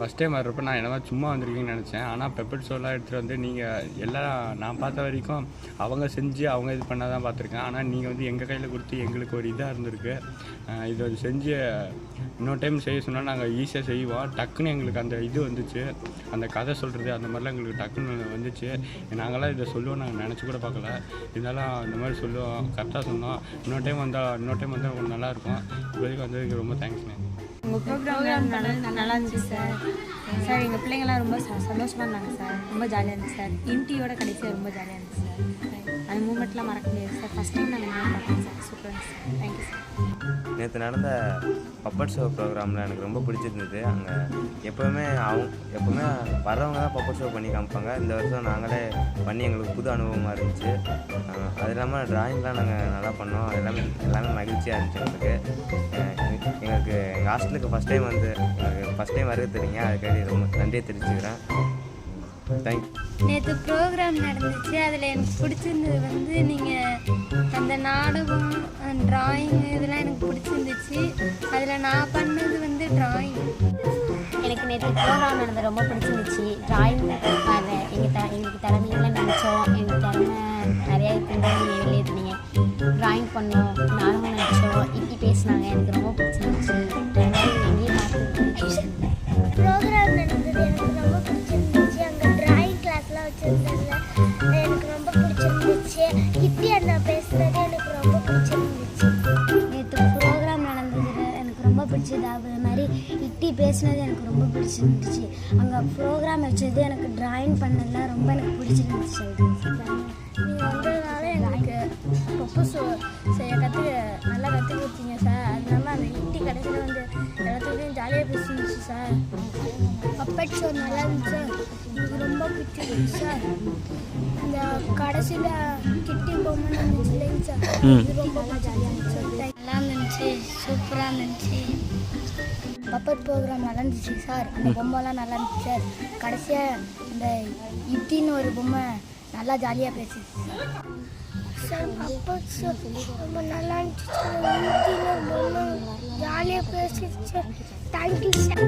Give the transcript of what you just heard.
First time வர்றப்ப நான் என்னவா சும்மா வந்திருக்கீங்கன்னு நினச்சேன். ஆனால் பெப்பர் ஷோலாம் எடுத்துகிட்டு வந்து நீங்கள் எல்லாம் நான் பார்த்த வரைக்கும் அவங்க செஞ்சு அவங்க இது பண்ணால் தான் பார்த்துருக்கேன். ஆனால் நீங்கள் வந்து எங்கள் கையில் கொடுத்து எங்களுக்கு ஒரு இதாக இருந்திருக்கு. இதை இது வந்து செஞ்சு இன்னொரு டைம் செய்ய சொன்னால் நாங்கள் ஈஸியாக செய்வோம். டக்குன்னு எங்களுக்கு அந்த இது வந்துச்சு. அந்த கதை சொல்கிறது அந்த மாதிரிலாம் எங்களுக்கு டக்குன்னு வந்துச்சு. நாங்களாம் இதை சொல்லுவோம் நாங்கள் நினச்சி கூட பார்க்கல. இருந்தாலும் இந்த மாதிரி சொல்லுவோம். கரெக்டாக சொன்னோம். இன்னொரு டைம் வந்தால் இன்னொரு டைம் வந்தால் கொஞ்சம் நல்லாயிருக்கும் இப்போதைக்கு வந்ததுக்கு ரொம்ப தேங்க்ஸ்ண்ணே உங்கள் ப்ரோக்ராம் நல்லா நல்லா இருந்துச்சு சார் சார் எங்கள் பிள்ளைங்களாம் ரொம்ப சந்தோஷமாக இருந்தாங்க சார் ரொம்ப ஜாலியாக இருந்துச்சு சார் இன்டியோட கடைசியாக ரொம்ப ஜாலியாக இருந்துச்சு சார் அந்த மூமெண்ட்லாம் மறக்க முடியாது சார் ஃபஸ்ட் டைம் நாங்கள் நேரம் பார்த்தோம் சார் சூப்பராக இருந்துச்சு சார் தேங்க்யூ சார் நேற்று நடந்த பப்பட் ஷோ ப்ரோக்ராமில் எனக்கு ரொம்ப பிடிச்சிருந்தது. அங்கே எப்போவுமே அவங்க எப்போவுமே வரவங்க தான் பப்பட் ஷோ பண்ணி காமிப்பாங்க. இந்த வருஷம் நாங்களே பண்ணி எங்களுக்கு புது அனுபவமாக இருந்துச்சு. அது இல்லாமல் ட்ராயிங்லாம் நாங்கள் நல்லா பண்ணோம். அது எல்லாமே எல்லாமே மகிழ்ச்சியாக இருந்துச்சு எங்களுக்கு. ஹாஸ்டலுக்கு ஃபஸ்ட் டைம் வந்து ஃபஸ்ட் டைம் வருது தெரியுங்க அதுக்காக ரொம்ப நன்றியை தெரிவிச்சுக்கிறேன். தேங்க்யூ நேற்று ப்ரோக்ராம் நடந்துச்சு. அதில் எனக்கு பிடிச்சிருந்தது வந்து நீங்கள் அந்த நாடகம் ட்ராயிங் இதெல்லாம் எனக்கு பிடிச்சிருந்துச்சு. அதில் நான் பண்ணது வந்து ட்ராயிங் எனக்கு நேற்று ப்ரோக்ராம் நடந்தது ரொம்ப பிடிச்சிருந்துச்சு. ட்ராயிங் எங்கள் த எங்களுக்கு திறமையெல்லாம் நினச்சோம். எங்கள் திறமை நிறையா இருக்குன்னு நீங்கள் வெளியேறினீங்க ட்ராயிங் பண்ணோம். நானும் நினச்சோம். இப்படி பேசினாங்க. எனக்கு ரொம்ப பிடிச்சிருந்துச்சு. ஹிப்பி அண்ணா பேசுனது எனக்கு ரொம்ப பிடிச்சிருந்துச்சு. நேற்று ப்ரோக்ராம் நடந்தது. எனக்கு ரொம்ப பிடிச்சது. அது மாதிரி இட்டி பேசினது எனக்கு ரொம்ப பிடிச்சிருந்துச்சு. அங்கே ப்ரோக்ராம் வச்சது எனக்கு ட்ராயிங் பண்ணதெல்லாம் ரொம்ப எனக்கு பிடிச்சிருந்துச்சு. நீங்கள் வந்ததுனால எனக்கு பப்பு சோ செய்ய கற்றுக்க நல்லா கற்றுக் கொடுத்தீங்க சார் அது இல்லாமல் அந்த ஹிந்தி கடைசியில் வந்து எல்லாத்துக்கும் ஜாலியாக பேசிருந்துச்சு சார் பப்பட் ஷோ நல்லா இருந்துச்சு. சார் எனக்கு ரொம்ப பிடிச்சிருந்துச்சு சார். இந்த கடைசியில் கிட்டி பொம்மை இருந்துச்சு இல்லைங்க சார். இது ரொம்ப ஜாலியாக இருந்துச்சு. சார் நல்லா இருந்துச்சு. சூப்பராக இருந்துச்சு. பப்பட் ப்ரோக்ராம் நல்லா இருந்துச்சு சார். அந்த பொம்மைலாம் நல்லா இருந்துச்சு சார். கடைசியாக இந்த இட்டின்னு ஒரு பொம்மை நல்லா ஜாலியாக பேசிச்சு சார். பப்பட் ஷோ ரொம்ப நல்லா இருந்துச்சு சார். ஜாலியாக பேசிச்சு சார். Thank you sir.